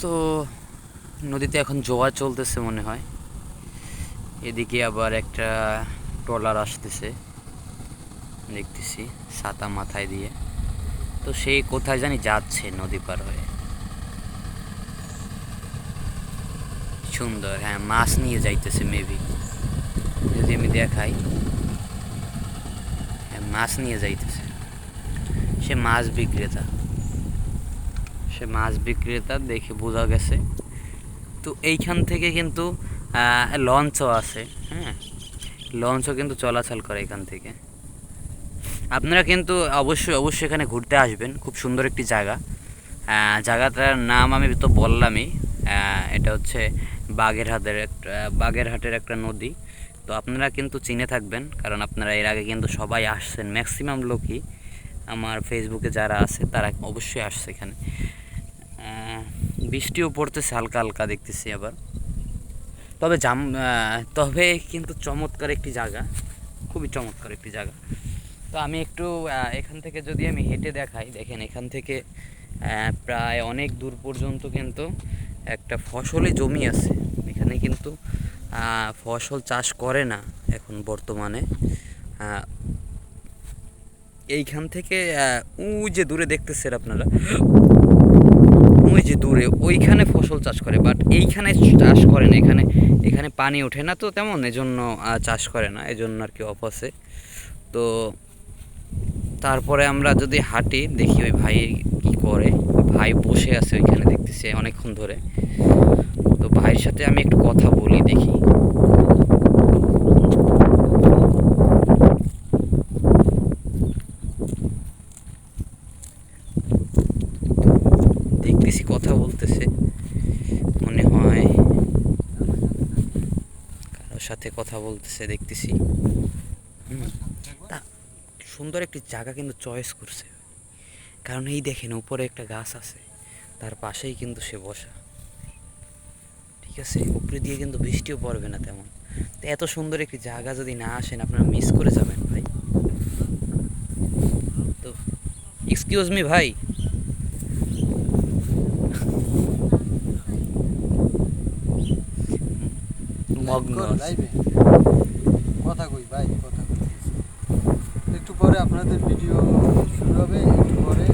তো নদীতে এখন জোয়ার চলতেছে মনে হয়। এদিকে আবার একটা ট্রলার আসতেছে। দেখতেছি ছাতা মাথায় দিয়ে। তো সেই কোথায় জানি যাচ্ছে নদী পার হয়ে। সুন্দর হ্যাঁ মাছ নিয়ে যাইতেছে মেবি যদি আমি দেখাই। হ্যাঁ মাছ নিয়ে যাইতেছে। সে মাছ বিক্রেতা। সে মাছ বিক্রেতা দেখে বোঝা গেছে। তো এইখান থেকে কিন্তু লঞ্চও আছে হ্যাঁ? লঞ্চও কিন্তু চলাচল করে এখান থেকে। আপনারা কিন্তু অবশ্যই অবশ্যই এখানে ঘুরতে আসবেন। খুব সুন্দর একটি জায়গা। জায়গাটার নাম আমি তো বললামই। এটা হচ্ছে বাগেরহাটের একটা বাগেরহাটের একটা নদী। তো আপনারা কিন্তু চিনে থাকবেন, কারণ আপনারা এর আগে কিন্তু সবাই আসছেন, ম্যাক্সিমাম লোকই। আমার ফেসবুকে যারা আছে, তারা অবশ্যই আসছে এখানে। বৃষ্টিও পড়তেছে, হালকা হালকা দেখতেছি আবার। তবে জাম তবে কিন্তু চমৎকার একটি জায়গা, খুবই চমৎকার একটি জায়গা। তো আমি একটু এখান থেকে যদি আমি হেঁটে দেখাই, দেখেন এখান থেকে প্রায় অনেক দূর পর্যন্ত কিন্তু একটা ফসলি জমি আছে। এখানে কিন্তু ফসল চাষ করে না এখন বর্তমানে। এইখান থেকে উ যে দূরে দেখতেছেন আপনারা দূরে ওইখানে ফসল চাষ করে বাট এইখানে চাষ করে না, এখানে এখানে পানি ওঠে না তো তেমন, এজন্য জন্য চাষ করে না, এজন্য আর কি অফ আছে তো তারপরে আমরা যদি হাঁটি, দেখি ওই ভাই কি করে, ভাই বসে আছে ওইখানে দেখতেছি অনেকক্ষণ ধরে। তো ভাইয়ের সাথে আমি একটু কথা বলি, দেখি দেখতেছি বলতেছে। মনে হয় কারোর সাথে কথা বলতেছে, দেখতেছি। তা সুন্দর একটি জায়গা কিন্তু চয়েস করছে। কারণ এই দেখেন, উপরে একটা গাছ আছে, তার পাশেই কিন্তু সে বসা। ঠিক আছে? উপরে দিয়ে কিন্তু বৃষ্টিও পড়বে না তেমন। তো এত সুন্দর একটি জায়গা যদি না আসেন, আপনারা মিস করে যাবেন ভাই। তো এক্সকিউজ মি ভাই। মগ্ন কথা কই ভাই কথা কই। একটু পরে আপনাদের ভিডিও শুরু হবে একটু পরে